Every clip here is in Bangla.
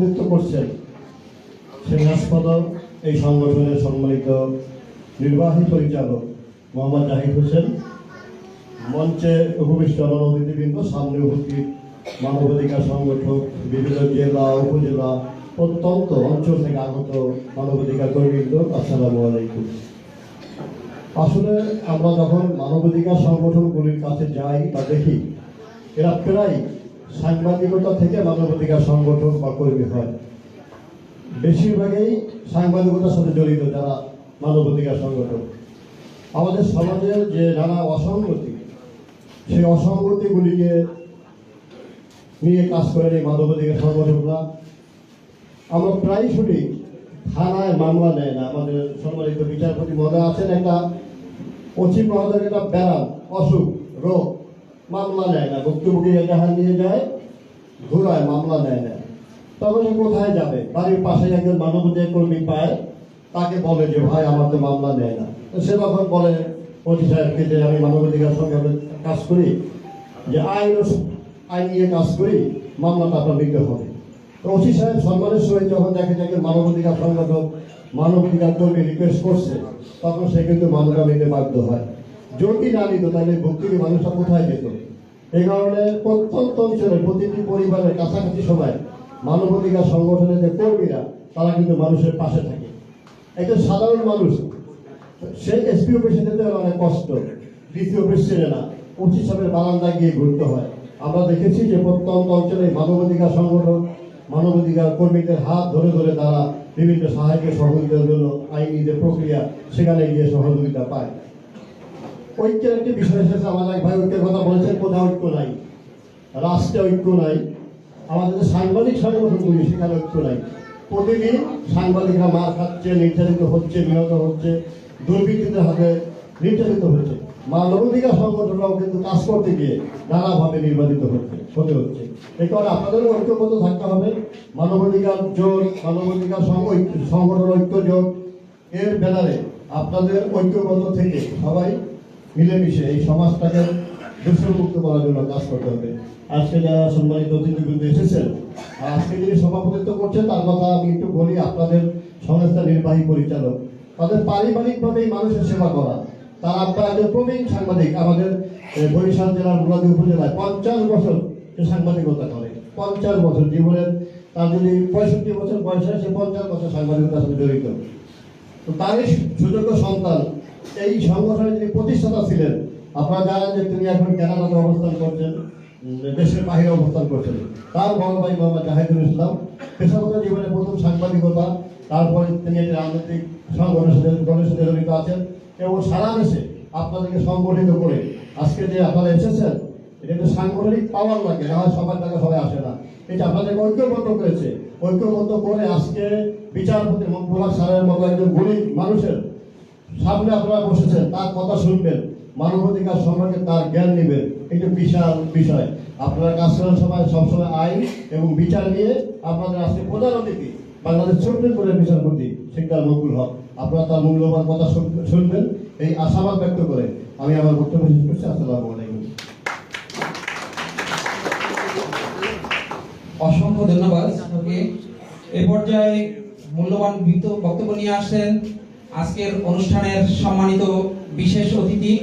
সভাপতিত্ব করছেন সিংহাসপদ এই সংগঠনের সম্মানিত নির্বাহী পরিচালক মোহাম্মদ জাহিদ হোসেন, মঞ্চে উপবিষ্ট অতিথিবৃন্দ সামনে উপস্থিত মানবাধিকার সংগঠক, বিভিন্ন জেলা, উপজেলা প্রত্যন্ত অঞ্চল থেকে আগত মানবাধিকার কর্মীবৃন্দ, আসসালামু আলাইকুম। আসলে আমরা যখন মানবাধিকার সংগঠনগুলির কাছে যাই বা দেখি, এরা প্রায় সাংবাদিকতা থেকে মানবাধিকার সংগঠন বা কর্মী হয়। বেশিরভাগই সাংবাদিকতার সাথে জড়িত যারা মানবাধিকার সংগঠন আমাদের সমাজে যে নানা অসঙ্গতি, সেই অসঙ্গতিগুলিকে নিয়ে কাজ করেন এই মানবাধিকার সংগঠনরা আমরা প্রায় শুনি, থানায় মামলা নেয় না। আমাদের সম্মানিত বিচারপতি মহোদয় আছেন একটা অচিন মহোদয়ের একটা ব্যারাম অসুখ, রোগ। মামলা নেয় না, ভুক্তভোগী এজাহার নিয়ে যায় ঘুরায় মামলা নেয় না। তখন সে কোথায় যাবে? বাড়ির পাশে একজন মানবাধিকার কর্মী পায়, তাকে বলে যে, ভাই, আমার তো মামলা নেয় না। সে তখন বলে অতি সাহেবকে যে আমি মানবাধিকার সংগঠনে কাজ করি? যে আইন আইন নিয়ে কাজ করি, মামলাটা আপনার নিতে হবে। তো ওসি সাহেব সম্মানের সহিত যখন দেখে যে একজন মানবাধিকার সংগঠক মানবাধিকার কর্মী রিকোয়েস্ট করছে, তখন সে কিন্তু মামলা নিতে বাধ্য হয়। যদি না নিত, তাহলে ভক্তির মানুষটা কোথায় যেত? এই কারণে প্রত্যন্ত অঞ্চলের প্রতিটি পরিবারের কাছাকাছি সময় মানবাধিকার সংগঠনের যে কর্মীরা, তারা কিন্তু মানুষের পাশে থাকে। একজন সাধারণ মানুষ সেই এসপি অফিসে যেতে অনেক কষ্ট, ডিসি অফিস চেনে না পঁচিশ সালের বারান্দায় গিয়ে ঘুরতে হয়। আমরা দেখেছি যে প্রত্যন্ত অঞ্চলে মানবাধিকার সংগঠন, মানবাধিকার কর্মীদের হাত ধরে ধরে তারা বিভিন্ন সাহায্য সহযোগিতার জন্য আইনি যে প্রক্রিয়া, সেখানে গিয়ে সহযোগিতা পায়। ঐক্যের একটি বিষয় এসেছে আমাদের এক ভাই ঐক্যের কথা বলেছেন, কোথাও ঐক্য নাই। রাষ্ট্রে ঐক্য নাই। আমাদের যে সাংবাদিক সংগঠনগুলি, সেখানে ঐক্য নাই। প্রতিদিন সাংবাদিকরা মার খাচ্ছে নির্যাতিত হচ্ছে, নিহত হচ্ছে, দুর্বৃত্তদের হাতে নির্যাতিত হচ্ছে। মানবাধিকার সংগঠনরাও কিন্তু কাজ করতে গিয়ে নানাভাবে নির্বাচিত হচ্ছে হতে হচ্ছে। এই কারণে আপনাদেরও ঐক্যবদ্ধ থাকতে হবে। মানবাধিকার জোট, মানবাধিকার সংগ- সংগঠন ঐক্য জোট, এর ব্যানারে আপনাদের ঐক্যবদ্ধ থেকে সবাই মিলেমিশে এই সমাজটাকে দূষণমুক্ত করার জন্য কাজ করতে হবে। আজকে যারা সম্মানিত অতিথিবৃন্দ এসেছেন। আর আজকে যিনি সভাপতিত্ব করছেন, তার কথা আমি একটু বলি, আপনাদের সংস্থা নির্বাহী পরিচালক। তাদের পারিবারিকভাবেই মানুষের সেবা করা। তার আব্বা একজন প্রবীণ সাংবাদিক, আমাদের বরিশাল জেলার মুরাদি উপজেলায় পঞ্চাশ বছর সে সাংবাদিকতা করে। পঞ্চাশ বছর জীবনের, তার যদি পঁয়ষট্টি বছর বয়স হয়, সে পঞ্চাশ বছর সাংবাদিকতার সাথে জড়িত। তো তারই সুযোগ্য সন্তান এই সংগঠনের যিনি প্রতিষ্ঠাতা ছিলেন, আপনারা জানেন যে তিনি এখন কানাডাতে অবস্থান করছেন দেশের বাহিরে অবস্থান করছেন। তার বড় ভাই মোহাম্মদ জাহিদুল ইসলাম, পেশাগত জীবনে প্রথম সাংবাদিকতা, তারপরে তিনি একটি রাজনৈতিক সংগঠনের সাথে জড়িত আছেন। এবং সারা দেশে আপনাদেরকে সংগঠিত করে আজকে যে আপনারা এসেছেন, এটা একটা সাংগঠনিক পাওয়ার লাগে, না হয় সবার টাকা সবাই আসে না। এটা আপনাদেরকে ঐক্যবদ্ধ করেছে, ঐক্যবদ্ধ করে আজকে বিচারপতি মকবুল্লাহ সারের মতো একজন গরিব মানুষের সামনে আপনারা বসেছেন, তার কথা শুনবেন, মানবাধিকার সম্পর্কে তার জ্ঞান নেবেন, এটা বিশাল বিষয়। আপনারা কাজ করার সময় সবসময় আইন এবং বিচার নিয়ে আপনাদের আজকে প্রধান অতিথি, বাংলাদেশ সুপ্রিম কোর্টের বিচারপতি শিকদার মকবুল হক। আপনারা তার মূল্যবান কথা শুন- শুনবেন, এই আশাবাদ ব্যক্ত করে আমি আমার বক্তব্য শেষ করছি। আসসালামু আলাইকুম। অসংখ্য ধন্যবাদ। এই পর্যায়ে মূল্যবান বক্তব্য নিয়ে আসছেন আজকের অনুষ্ঠানের সম্মানিত বিশেষ অতিথি,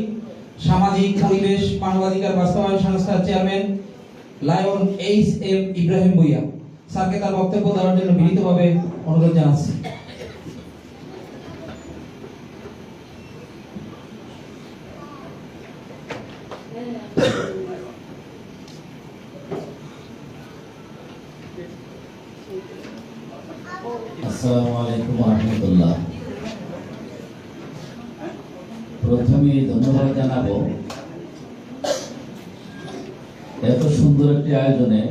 সামাজিক পরিবেশ, মানবাধিকার বাস্তবায়ন সংস্থার chairman, lion H M Ibrahim Bhuiya. স্যারকে তার বক্তব্য দেওয়ার জন্য বিনীতভাবে অনুরোধ জানাচ্ছি। আসসালামু আলাইকুম রহমতুল্লাহ। প্রথমে ধন্যবাদ জানাব। এত সুন্দর একটি আয়োজনে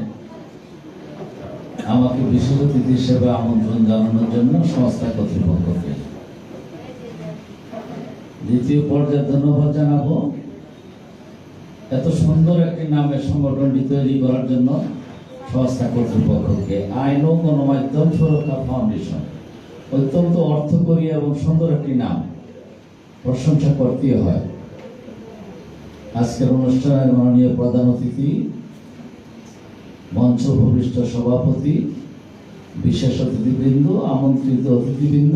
আমাকে বিশেষ অতিথি হিসেবে আমন্ত্রণ জানানোর জন্য সংস্থা কর্তৃপক্ষকে। দ্বিতীয় পর্যায়ে ধন্যবাদ জানাব। এত সুন্দর একটি নামের সংগঠনটি তৈরি করার জন্য সংস্থা কর্তৃপক্ষকে। আইন ও গণমাধ্যম সুরক্ষা ফাউন্ডেশন, অত্যন্ত অর্থকরী এবং সুন্দর একটি নাম। প্রশংসা করতে হয়। আজকের অনুষ্ঠানের মাননীয় প্রধান অতিথি মঞ্চ ভূমিষ্ঠ সভাপতি, বিশেষ অতিথিবৃন্দ, আমন্ত্রিত অতিথিবৃন্দ,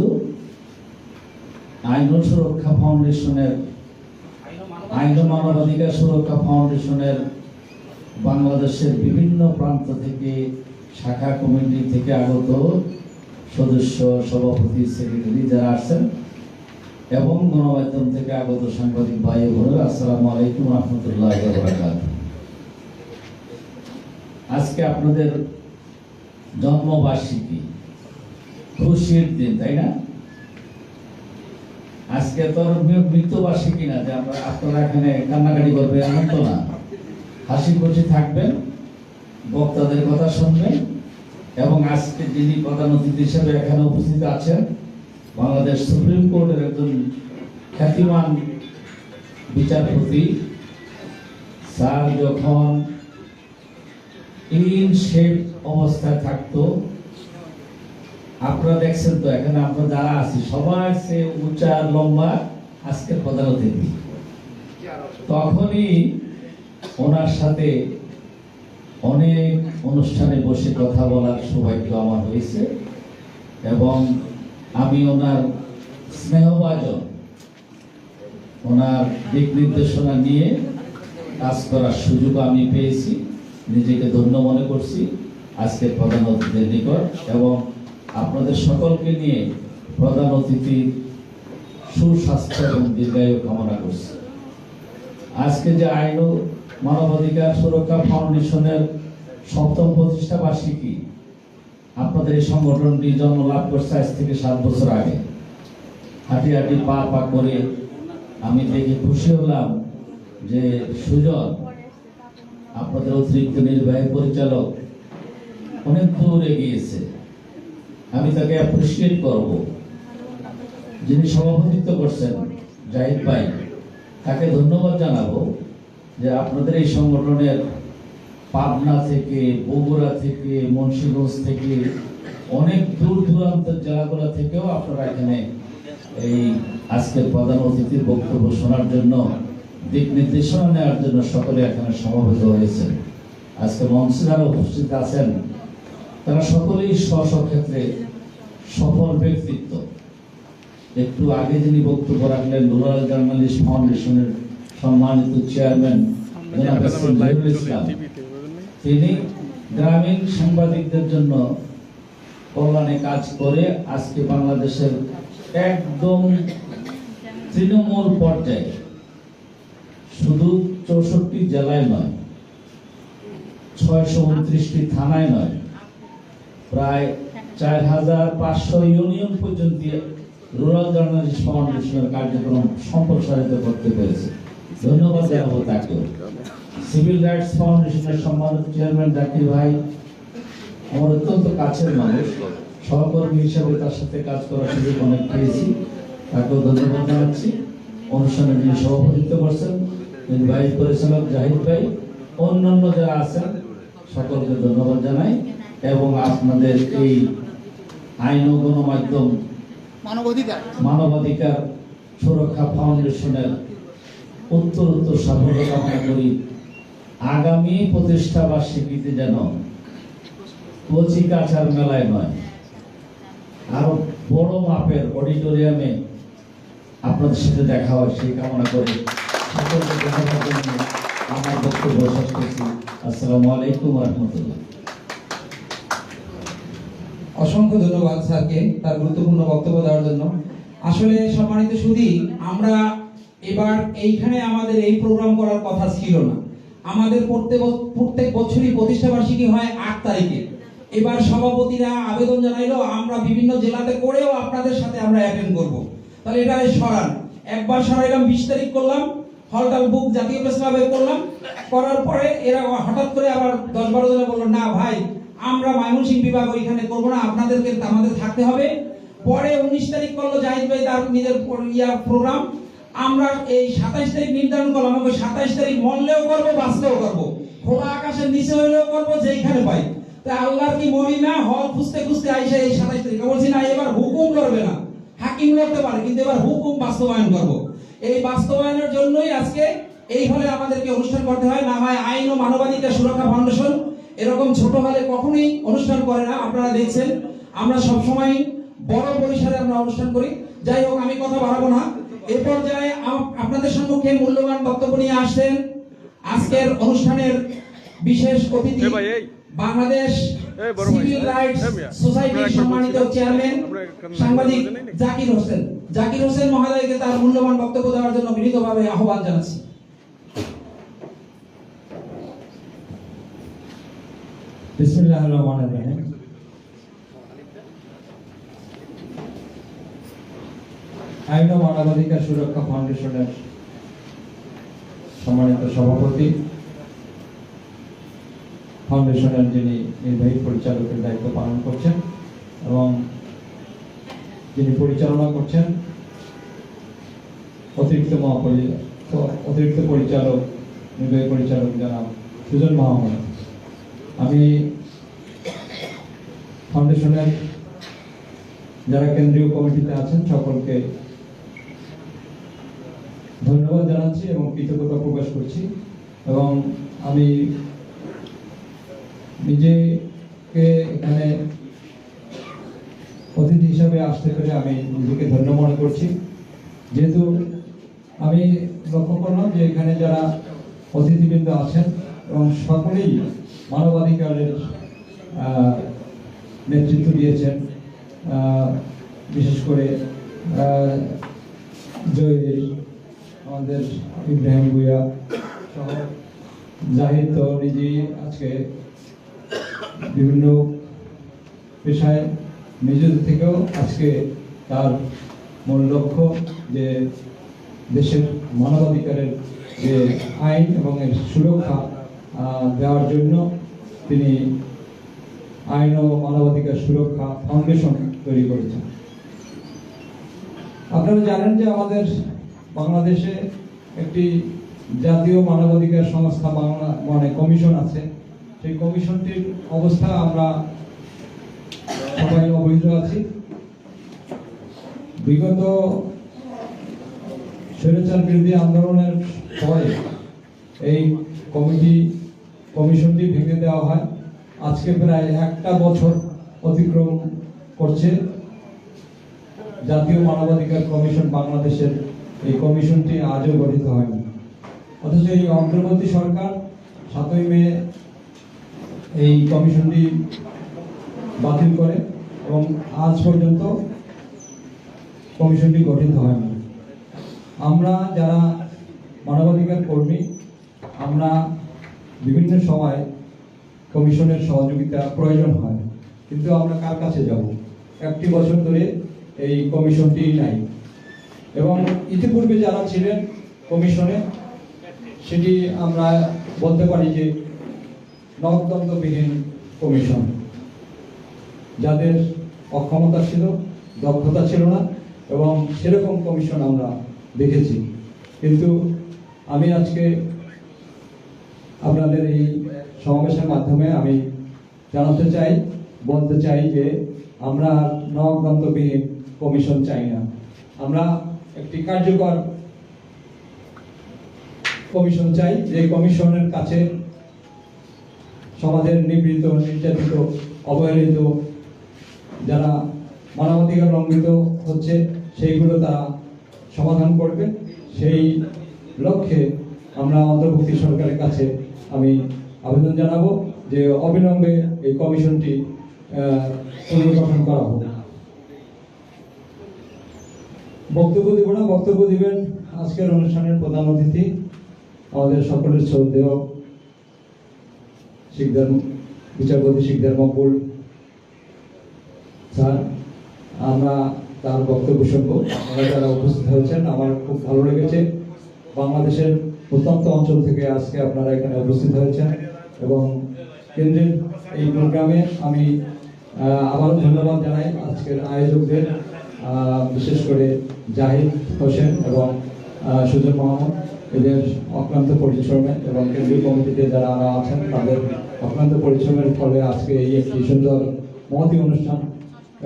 আইন সুরক্ষা ফাউন্ডেশনের, আইন মানবাধিকার সুরক্ষা ফাউন্ডেশনের বাংলাদেশের বিভিন্ন প্রান্ত থেকে, শাখা কমিটি থেকে আগত সদস্য, সভাপতি, সেক্রেটারি যারা আসছেন এবং গণমাধ্যম থেকে আগত সাংবাদিক ভাই বোনেরা, আসসালামু আলাইকুম রহমতুল্লাহ আজকে আপনাদের জন্মবার্ষিকী, খুশির দিন, তাই না? আজকে তো মৃত্যুবার্ষিকী না, যে আমরা আপনারা এখানে কান্নাকাটি করবে এমন তো না। হাসি খুশি থাকবেন, বক্তাদের কথা শুনবেন, এবং আজকে যিনি প্রধান অতিথি হিসেবে এখানে উপস্থিত আছেন বাংলাদেশ সুপ্রিম কোর্টের একজন খ্যাতিমান বিচারপতি, স্যার যখন ইন শেপ অবস্থায় থাকতো, আপনারা দেখছেন তো, এখানে আমরা যারা আছি সবার সে উঁচা লম্বা আজকের অতিথি তখনই ওনার সাথে অনেক অনুষ্ঠানে বসে কথা বলার সৌভাগ্য আমার হয়েছে এবং আমি ওনার স্নেহভাজন। ওনার দিক নির্দেশনা নিয়ে কাজ করার সুযোগ আমি পেয়েছি, নিজেকে ধন্য মনে করছি আজকের প্রধান অতিথির নিকট এবং আপনাদের সকলকে নিয়ে প্রধান অতিথির সুস্বাস্থ্য এবং দীর্ঘায়ু কামনা করছি। আজকে যে আইন মানবাধিকার সুরক্ষা ফাউন্ডেশনের সপ্তম প্রতিষ্ঠা বার্ষিকী আপনাদের এই সংগঠনটি জন্ম লাভ করছে আজ থেকে সাত বছর আগে। হাঁটি হাঁটি পা পা করে আমি দেখে খুশি হলাম যে সুজন, আপনাদের অতিরিক্ত নির্বাহী পরিচালক অনেক দূর এগিয়েছে। আমি তাকে অ্যাপ্রিসিয়েট করব। যিনি সভাপতিত্ব করছেন, জাহিদ ভাই, তাকে ধন্যবাদ জানাব যে আপনাদের এই সংগঠনের পাবনা থেকে বগুড়া থেকে মুন্সিগঞ্জ থেকে অনেক দূর দূরান্তের জেলাগুলো থেকেও আপনারা এখানে এই আজকের প্রধান অতিথির বক্তব্য শোনার জন্য দিক নির্দেশনা নেওয়ার জন্য সকলে এখানে সমবেত হয়েছেন। আজকে মঞ্চে উপস্থিত আছেন তারা সকলেই স্ব ক্ষেত্রে সফল ব্যক্তিত্ব। একটু আগে যিনি বক্তব্য রাখলেন রুরাল জার্নালিস্ট ফাউন্ডেশনের সম্মানিত চেয়ারম্যান ইসলাম। তিনি গ্রামীণ সাংবাদিকদের জন্য কল্যাণে কাজ করে আজকে বাংলাদেশের একদম তৃণমূল পর্যায়ে, শুধু চৌষট্টি জেলায় নয়, ছয়শো উনত্রিশটি থানায় নয়, প্রায় চার হাজার পাঁচশো ইউনিয়ন পর্যন্ত রুরাল জার্নালিস্ট ফাউন্ডেশনের কার্যক্রম সম্প্রসারিত করতে পেরেছে। ধন্যবাদ জানাব তাকেও। সিভিল রাইটস ফাউন্ডেশনের সম্মানিত চেয়ারম্যান জাকির ভাই আমার অত্যন্ত কাছের মানুষ সহকর্মী হিসাবে তার সাথে কাজ করার সুযোগ অনেক পেয়েছি। তাকেও ধন্যবাদ জানাচ্ছি। অনুষ্ঠানে যিনি সভাপতিত্ব করছেন ভাইস পরিচালক জাহিদ ভাই। অন্যান্য যারা আছেন সকলকে ধন্যবাদ জানাই এবং আপনাদের এই আইন ও গণমাধ্যম মানবাধিকার। মানবাধিকার সুরক্ষা ফাউন্ডেশনের উত্তর উত্তর সাফল্য কামনা করি। আগামী প্রতিষ্ঠা বার্ষিকীতে যেন কচি কাছার মেলায় নয়, আরও বড় মাপের অডিটোরিয়ামে আপনাদের সাথে দেখা হয়, সেই কামনা করে সকলকে আমার বক্তব্য শেষ করছি। আসসালামু আলাইকুম রহমতুল্লাহ অসংখ্য ধন্যবাদ স্যারকে তার গুরুত্বপূর্ণ বক্তব্য দেওয়ার জন্য। আসলে সম্মানিত সুধী, আমরা এবার এইখানে আমাদের এই প্রোগ্রাম করার কথা ছিল না। আমাদের প্রত্যেক বছরই প্রতিষ্ঠা বার্ষিকী হয় আট তারিখে। এবার সভাপতিরা আবেদন জানাইলো, আমরা বিভিন্ন জেলাতে করেও আপনাদের সাথে আমরা অ্যাটেন্ড করব। তাহলে এটা সরান। একবার সরাইলাম, বিশ তারিখ করলাম হলটাল বুক জাতীয় প্রেস ক্লাবে করলাম, করার পরে এরা হঠাৎ করে আবার দশ বারো জনে বলল, না ভাই, আমরা ময়মনসিং বিভাগ ওইখানে করব না, আপনাদেরকে আমাদের থাকতে হবে। পরে উনিশ তারিখ করল জাহিদ ভাই তার নিজের ইয়া প্রোগ্রাম আমরা এই সাতাইশ তারিখ নির্ধারণ করলাম ওই সাতাইশ তারিখ মরলেও করব, বাঁচলেও করব। খোলা আকাশের নিচে হইলেও করব, যেইখানে পাই। তা আল্লাহর কি মহিমা? হল খুঁজতে খুঁজতে আইসে এই সাতাইশ তারিখ। বলছি, না, এবার হুকুম করবে না। হাকিম করতে পারে, কিন্তু এবার হুকুম বাস্তবায়ন করব। এই বাস্তবায়নের জন্যই আজকে এই হলে আমাদেরকে অনুষ্ঠান করতে হয়। না হয় আইন ও মানবাধিকার সুরক্ষা ফাউন্ডেশন, এরকম ছোট হলে কখনোই অনুষ্ঠান করে না। আপনারা দেখছেন, আমরা সবসময় বড় পরিসরে আমরা অনুষ্ঠান করি। যাই হোক, আমি কথা বাড়াবো না। এ পর্যায়ে আপনাদের সম্মুখে মূল্যবান বক্তব্য নিয়ে আসছেন আজকের অনুষ্ঠানের বিশেষ অতিথি। বাংলাদেশ সিভিল রাইটস সোসাইটির সম্মানিত চেয়ারম্যান সাংবাদিক জাকির হোসেন। জাকির হোসেন মহোদয়কে তার মূল্যবান বক্তব্য দেওয়ার জন্য বিনীতভাবে আহ্বান জানাচ্ছি। বিসমিল্লাহ রহমান রহিম। আইন ও মানবাধিকার সুরক্ষা ফাউন্ডেশনের সম্মানিত সভাপতি, ফাউন্ডেশনের যিনি নির্বাহী পরিচালকের দায়িত্ব পালন করছেন এবং যিনি পরিচালনা করছেন, অতিরিক্ত মহাপরি, অতিরিক্ত পরিচালক, নির্বাহী পরিচালক জনাব সুজন মাহমুদ। আমি ফাউন্ডেশনের যারা কেন্দ্রীয় কমিটিতে আছেন, সকলকে ধন্যবাদ জানাচ্ছি এবং কৃতজ্ঞতা প্রকাশ করছি। এবং আমি নিজেকে এখানে অতিথি হিসাবে আসতে পেরে আমি নিজেকে ধন্য মনে করছি। যেহেতু আমি লক্ষ্য করলাম যে এখানে যারা অতিথিবৃন্দ আছেন এবং সকলেই মানবাধিকারের নেতৃত্ব দিয়েছেন বিশেষ করে জহির আমাদের ইব্রাহিম ভুইয়া সহ জাহিদ তো নিজেই আজকে বিভিন্ন পেশায় নিয়োজিত থেকেও আজকে তার মূল লক্ষ্য যে দেশের মানবাধিকারের যে আইন এবং এর সুরক্ষা দেওয়ার জন্য তিনি আইন ও মানবাধিকার সুরক্ষা ফাউন্ডেশন তৈরি করেছেন। আপনারা জানেন যে আমাদের বাংলাদেশে একটি জাতীয় মানবাধিকার সংস্থা বাংলা মানে কমিশন আছে। সেই কমিশনটির অবস্থা আমরা সবাই অবহিত আছি। বিগত স্বৈরাচার বিরোধী আন্দোলনের পরে এই কমিটি, কমিশনটি ভেঙে দেওয়া হয়। আজকে প্রায় একটা বছর অতিক্রম করছে। জাতীয় মানবাধিকার কমিশন বাংলাদেশের এই কমিশনটি আজও গঠিত হয়নি। অথচ এই অন্তর্বর্তী সরকার সাতই মে এই কমিশনটি বাতিল করে এবং আজ পর্যন্ত কমিশনটি গঠিত হয়নি। আমরা যারা মানবাধিকার কর্মী, আমরা বিভিন্ন সময় কমিশনের সহযোগিতা প্রয়োজন হয়, কিন্তু আমরা কার কাছে যাব? একটি বছর ধরে এই কমিশনটি নাই। এবং ইতিপূর্বে যারা ছিলেন কমিশনে, সেটি আমরা বলতে পারি যে নবদন্তবিহীন কমিশন। যাদের অক্ষমতা ছিল, দক্ষতা ছিল না, এবং সেরকম কমিশন আমরা দেখেছি। কিন্তু আমি আজকে আপনাদের এই সমাবেশের মাধ্যমে আমি জানাতে চাই, বলতে চাই যে আমরা নবদন্তবিহীন কমিশন চাই না। আমরা একটি কার্যকর কমিশন চাই, যে কমিশনের কাছে সমাজের নিবৃত, নির্যাতিত, অবহেলিত, যারা মানবাধিকার লঙ্ঘিত হচ্ছে, সেইগুলো তারা সমাধান করবে। সেই লক্ষ্যে আমরা অন্তর্ভুক্তি সরকারের কাছে আমি আবেদন জানাব যে অবিলম্বে এই কমিশনটি পুনর্গঠন করা হোক। বক্তব্য দিব না, বক্তব্য দিবেন আজকের অনুষ্ঠানের প্রধান অতিথি, আমাদের সকলের শ্রদ্ধেয় শিকদার, বিচারপতি শিকদার মকবুল স্যার, আমরা তার বক্তব্য শুনব। আপনারা যারা উপস্থিত হয়েছেন, আমার খুব ভালো লেগেছে। বাংলাদেশের প্রত্যন্ত অঞ্চল থেকে আজকে আপনারা এখানে উপস্থিত হয়েছেন এবং কেন্দ্রের এই প্রোগ্রামে আমি আবারও ধন্যবাদ জানাই আজকের আয়োজকদের বিশেষ করে জাহিদ হোসেন এবং সুজন মোহাম্মদ। এদের অক্লান্ত পরিশ্রমে এবং কেন্দ্রীয় কমিটিতে যারা আছেন, তাদের অক্লান্ত পরিশ্রমের ফলে আজকে এই একটি সুন্দর মহতি অনুষ্ঠান।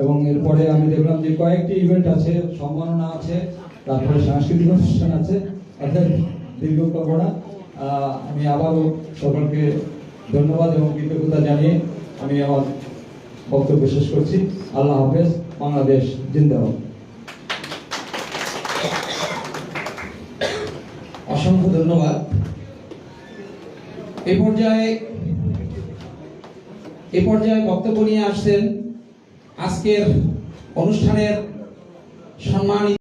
এবং এরপরে আমি দেখলাম যে কয়েকটি ইভেন্ট আছে, সম্মাননা আছে, তারপরে সাংস্কৃতিক অনুষ্ঠান আছে। অর্থাৎ দীর্ঘ করব আমি আবারও সকলকে ধন্যবাদ এবং কৃতজ্ঞতা জানিয়ে আমি আমার বক্তব্য শেষ করছি। আল্লাহ হাফেজ, বাংলাদেশ জিন্দাবাদ। অসংখ্য ধন্যবাদ। এ পর্যায়ে এ পর্যায়ে বক্তব্য নিয়ে আসছেন আজকের অনুষ্ঠানের সম্মানিত